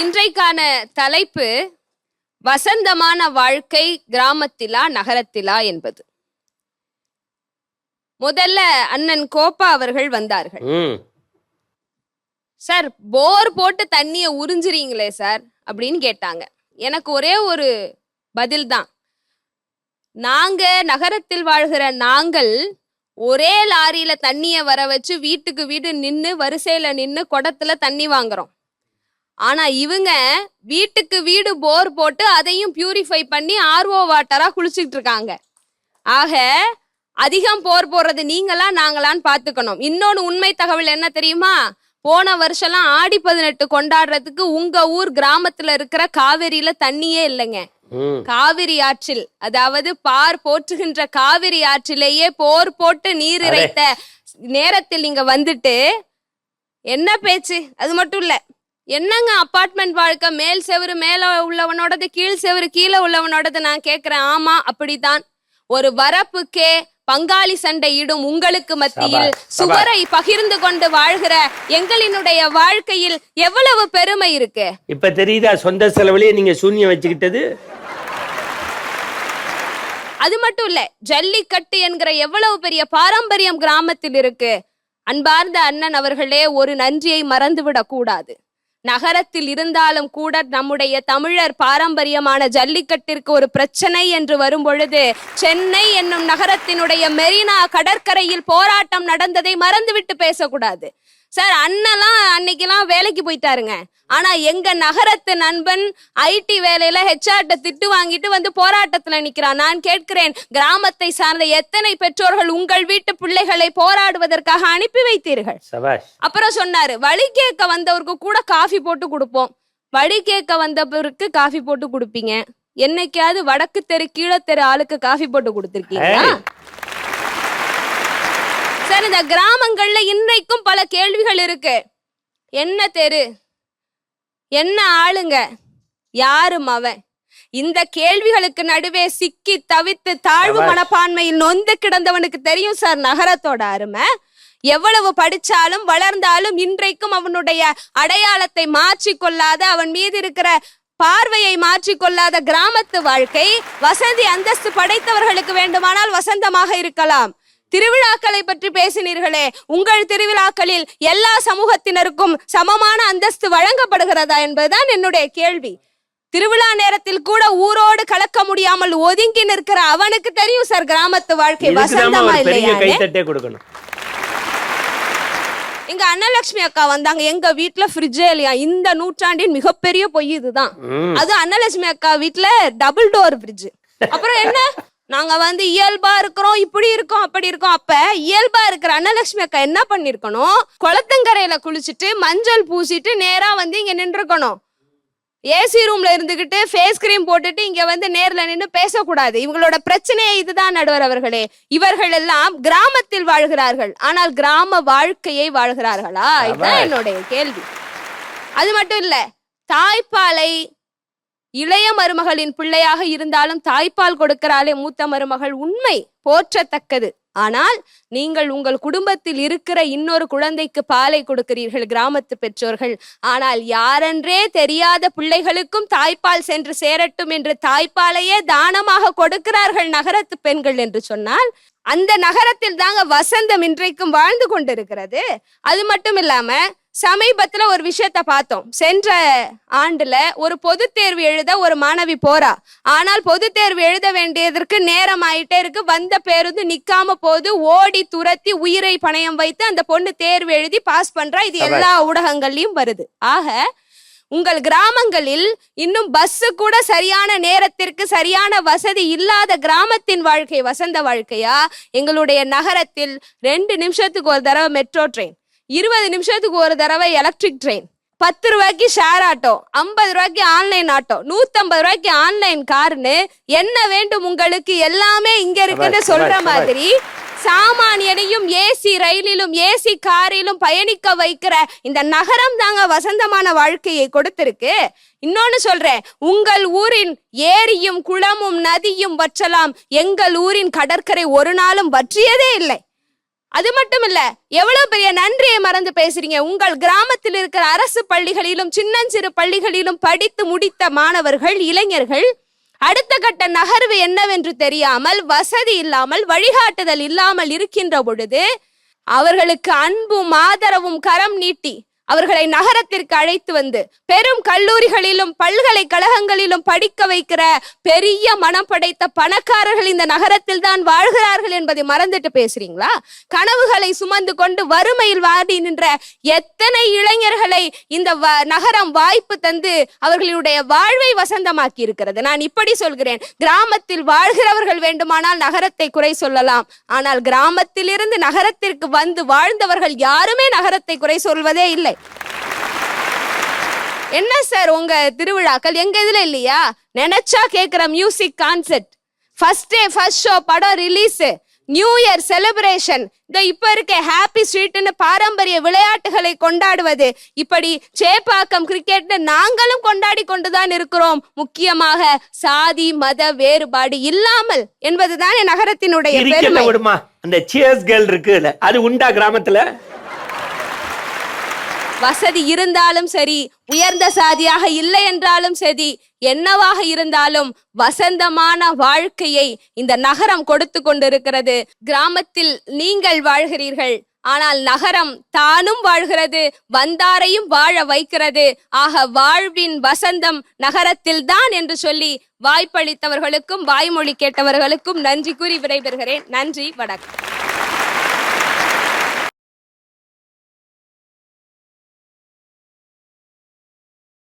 இன்றைக்கான தலைப்பு வசந்தமான வாழ்க்கை கிராமத்திலா நகரத்திலா என்பது. முதல்ல அண்ணன் கோப்பா அவர்கள் வந்தார்கள். சார் போர் போட்டு தண்ணிய உறிஞ்சுறீங்களே சார்? அப்படின்னு கேட்டாங்க. எனக்கு ஒரே ஒரு பதில் தான். நாங்க நகரத்தில் வாழ்கிற நாங்கள் ஒரே லாரியில தண்ணிய வர வச்சு வீட்டுக்கு வீடு நின்னு வரிசையில நின்னு குடத்துல தண்ணி வாங்குறோம். ஆனா இவங்க வீட்டுக்கு வீடு போர் போட்டு அதையும் பியூரிஃபை பண்ணி ஆர்ஓ வாட்டரா குளிச்சுட்டு இருக்காங்க. ஆக அதிகம் போர் போடுறது நீங்களா நாங்களான்னு பாத்துக்கணும் இன்னொன்னு உண்மை தகவல் என்ன தெரியுமா? போன வருஷம்லாம் ஆடி பதினெட்டு கொண்டாடுறதுக்கு உங்க ஊர் கிராமத்துல இருக்கிற காவேரியில தண்ணியே இல்லைங்க. காவிரி ஆற்றில் அதாவது பார் போற்றுகின்ற காவிரி ஆற்றிலேயே போர் போட்டு நீர் இறைத்த நேரத்தில் நீங்க வந்துட்டு என்ன பேச்சு? அது மட்டும் இல்ல. என்னங்க அபார்ட்மெண்ட் வாழ்க்கை? மேல் செவரு மேல உள்ளவனோடது கீழ் செவரு கீழே உள்ளவனோடது நான் கேக்குறேன். ஆமா அப்படித்தான். ஒரு வரப்புக்கே பங்காளி சண்டை இடும் உங்களுக்கு மத்தியில். சுவரை பகிர்ந்து கொண்டு வாழ்கிற எங்களினுடைய வாழ்க்கையில் எவ்வளவு பெருமை இருக்கு? இப்ப தெரியுதா சொந்த செலவுலயே நீங்க சூன்யம் வச்சுக்கிட்டது? அது மட்டும் இல்ல ஜல்லிக்கட்டு என்கிற எவ்வளவு பெரிய பாரம்பரியம் கிராமத்தில் இருக்கு. அன்பார்ந்த அண்ணன் அவர்களே ஒரு நன்றியை மறந்துவிடக் கூடாது. நகரத்தில் இருந்தாலும் கூட நம்முடைய தமிழர் பாரம்பரியமான ஜல்லிக்கட்டிற்கு ஒரு பிரச்சனை என்று வரும் பொழுது சென்னை என்னும் நகரத்தினுடைய மெரினா கடற்கரையில் போராட்டம் நடந்ததை மறந்துவிட்டு பேசக்கூடாது. சார் அண்ணெல்லாம் அன்னைக்கெல்லாம் வேலைக்கு போயிட்டாருங்க. ஆனா எங்க நகரத்து நண்பன் ஐடி வேலையில ஹெச்ஆர்ட்ட திட்டு வாங்கிட்டு வந்து போராட்டத்துல நிக்கிறான். நான் கேட்கிறேன் கிராமத்தை சார்ந்த எத்தனை பெற்றோர்கள் உங்கள் வீட்டு பிள்ளைகளை போராடுவதற்காக அனுப்பி வைத்தீர்கள்? அப்புறம் சொன்னாரு வழி கேட்க வந்தவருக்கு கூட காஃபி போட்டு கொடுப்போம். வழி கேட்க வந்தவருக்கு காஃபி போட்டு கொடுப்பீங்க. என்னைக்காவது வடக்கு தெரு கீழே தெரு ஆளுக்கு காஃபி போட்டு கொடுத்துருக்கீங்களா. சார் இந்த கிராமங்கள்ல இன்றைக்கும் பல கேள்விகள் இருக்கு. என்ன தெரு? என்ன ஆளுங்க? யாரு மவன் இந்த கேள்விகளுக்கு நடுவே சிக்கி தவித்து தாழ்வு. மனப்பான்மையில் நொந்து கிடந்தவனுக்கு தெரியும் சார் நகரத்தோட அருமை. எவ்வளவு படிச்சாலும் வளர்ந்தாலும் இன்றைக்கும் அவனுடைய அடையாளத்தை மாற்றிக்கொள்ளாத அவன் மீது இருக்கிற பார்வையை மாற்றிக்கொள்ளாத கிராமத்து வாழ்க்கை வசதி அந்தஸ்து படைத்தவர்களுக்கு வேண்டுமானால் வசந்தமாக இருக்கலாம். திருவிழாக்களை பற்றி பேசினீர்களே உங்கள் திருவிழாக்களில் எல்லா சமூகத்தினருக்கும் சமமான அந்தஸ்து வழங்கப்படுகிறதா என்பதுதான் என்னுடைய கேள்வி. திருவிழா நேரத்தில் கூட ஊரோடு கலக்க முடியாமல் ஒதுங்கி நிற்கிற அவனுக்கு தெரியும் சார் கிராமத்து வாழ்க்கை. வசந்தமா இல்லையா எங்க அன்னலட்சுமி அக்கா வந்தாங்க. எங்க வீட்ல ஃப்ரிட்ஜே இல்லையா? இந்த நூற்றாண்டின் மிகப்பெரிய பொய் இதுதான். அது அன்னலட்சுமி அக்கா வீட்ல டபுள் டோர் ஃப்ரிட்ஜ் அப்புறம் என்ன? நாங்க வந்து இயல்பா இருக்கிறோம் இப்படி இருக்கோம் அப்படி இருக்கோம். அப்ப இயல்பா இருக்கிற அன்னலட்சுமி அக்கா என்ன பண்ணிருக்கணும்? குளத்தங்கரையில குளிச்சுட்டு மஞ்சள் பூசிட்டு நேரா வந்து இங்க நின்றுக்கணும். ஏசி ரூம்ல இருந்துகிட்டு ஃபேஸ் கிரீம் போட்டுட்டு இங்க வந்து நேர்ல நின்னு பேசக்கூடாது. இவங்களோட பிரச்சனையே இதுதான் நடுவர் அவர்களே. இவர்கள் எல்லாம் கிராமத்தில் வாழ்கிறார்கள். ஆனால் கிராம வாழ்க்கையை வாழ்கிறார்களா? இதுதான். என்னுடைய கேள்வி. அது மட்டும் இல்ல தாய்ப்பாலை இளைய மருமகளின் பிள்ளையாக இருந்தாலும் தாய்ப்பால் கொடுக்கிறாளே மூத்த மருமகள் உண்மை போற்றத்தக்கது. ஆனால் நீங்கள் உங்கள் குடும்பத்தில் இருக்கிற இன்னொரு குழந்தைக்கு பாலை கொடுக்கிறீர்கள் கிராமத்து பெற்றோர்கள். ஆனால் யாரென்றே தெரியாத பிள்ளைகளுக்கும் தாய்ப்பால் சென்று சேரட்டும் என்று தாய்ப்பாலையே தானமாக கொடுக்கிறார்கள் நகரத்து பெண்கள் என்று சொன்னால் அந்த நகரத்தில் தாங்க வசந்தம் இன்றைக்கும் வாழ்ந்து கொண்டிருக்கிறது. அது மட்டும் இல்லாம சமீபத்துல ஒரு விஷயத்த பார்த்தோம். சென்ற ஆண்டுல ஒரு பொது தேர்வு எழுத ஒரு மாணவி போறா. ஆனால் பொது தேர்வு எழுத வேண்டியதற்கு நேரம் ஆயிட்டே இருக்கு. வந்த பேருந்து நிக்காம போது ஓடி துரத்தி உயிரை பணயம் வைத்து அந்த பொண்ணு தேர்வு எழுதி பாஸ் பண்றா. இது எல்லா ஊடகங்கள்லயும் வருது. ஆக உங்கள் கிராமங்களில் இன்னும் பஸ் கூட சரியான நேரத்திற்கு சரியான வசதி இல்லாத கிராமத்தின் வாழ்க்கை வசந்த வாழ்க்கையா? எங்களுடைய நகரத்தில் ரெண்டு நிமிஷத்துக்கு ஒரு தடவை மெட்ரோ ட்ரெயின் இருபது நிமிஷத்துக்கு ஒரு தடவை எலக்ட்ரிக் ட்ரெயின் பத்து ரூபாய்க்கு ஷேர் ஆட்டோ ஐம்பது ரூபாய்க்கு ஆன்லைன் ஆட்டோ நூத்தம்பது ரூபாய்க்கு ஆன்லைன் கார்னு என்ன வேண்டும் உங்களுக்கு? எல்லாமே இங்க இருக்குன்னு சொல்ற மாதிரி சாமானியனையும் ஏசி ரயிலிலும் ஏசி காரிலும் பயணிக்க வைக்கிற இந்த நகரம் தாங்க வசந்தமான வாழ்க்கையை கொடுத்திருக்கு. இன்னொன்னு சொல்றேன் உங்கள் ஊரின் ஏரியும் குளமும் நதியும் வற்றலாம். எங்கள் ஊரின் கடற்கரை ஒரு நாளும் வற்றியதே இல்லை. அது மட்டும் இல்ல எவ்வளவு பெரிய நன்றியை மறந்து பேசுறீங்க. உங்கள் கிராமத்தில் இருக்கிற அரசு பள்ளிகளிலும் சின்னஞ்சிறு பள்ளிகளிலும் படித்து முடித்த மாணவர்கள் இளைஞர்கள் அடுத்த கட்ட நகர்வு என்னவென்று தெரியாமல் வசதி இல்லாமல் வழிகாட்டுதல் இல்லாமல் இருக்கின்ற பொழுது அவர்களுக்கு அன்பும் ஆதரவும் கரம் நீட்டி அவர்களை நகரத்திற்கு அழைத்து வந்து பெரும் கல்லூரிகளிலும் பல்கலைக்கழகங்களிலும் படிக்க வைக்கிற பெரிய மனம் படைத்த பணக்காரர்கள் இந்த நகரத்தில் தான் வாழ்கிறார்கள் என்பதை மறந்துட்டு பேசுறீங்களா? கனவுகளை சுமந்து கொண்டு வறுமையில் வாடி நின்ற எத்தனை இளைஞர்களை இந்த வ- நகரம் வாய்ப்பு தந்து அவர்களுடைய வாழ்வை வசந்தமாக்கி இருக்கிறது. நான் இப்படி சொல்கிறேன். கிராமத்தில் வாழ்கிறவர்கள் வேண்டுமானால் நகரத்தை குறை சொல்லலாம். ஆனால் கிராமத்திலிருந்து நகரத்திற்கு வந்து வாழ்ந்தவர்கள் யாருமே நகரத்தை குறை சொல்வதே இல்லை. என்ன சார் உங்க திருவிழாக்கள்? எங்க இதுல இல்லையா? நினைச்சா கேக்குற music concert first day first show படம் ரிலீஸ் நியூ இயர் செலிப்ரேஷன் இந்த இப்ப இருக்க ஹாப்பி ஸ்ட்ரீட்னு பாரம்பரிய விளையாட்டுகளை கொண்டாடுவது. இப்படி சேப்பாக்கம் கிரிக்கெட்னு நாங்களும் கொண்டாடி கொண்டுதான் இருக்கிறோம். முக்கியமாக சாதி மத வேறுபாடு இல்லாமல் என்பதுதான் நகரத்தினுடைய பெருமை. அந்த சியர்ஸ் கேர்ள் இருக்குல்ல அது உண்டா கிராமத்துல? வசதி இருந்தாலும் சரி உயர்ந்த சாதியாக இல்லை என்றாலும் சரி என்னவாக இருந்தாலும் வசந்தமான வாழ்க்கையை இந்த நகரம் கொடுத்து கொண்டிருக்கிறது. கிராமத்தில் நீங்கள் வாழ்கிறீர்கள் ஆனால் நகரம் தானும் வாழ்கிறது வந்தாரையும் வாழ வைக்கிறது. ஆக வாழ்வின் வசந்தம் நகரத்தில் தான் என்று சொல்லி வாய்ப்பளித்தவர்களுக்கும் வாய்மொழி கேட்டவர்களுக்கும் நன்றி கூறி விடைபெறுகிறேன். நன்றி வணக்கம்.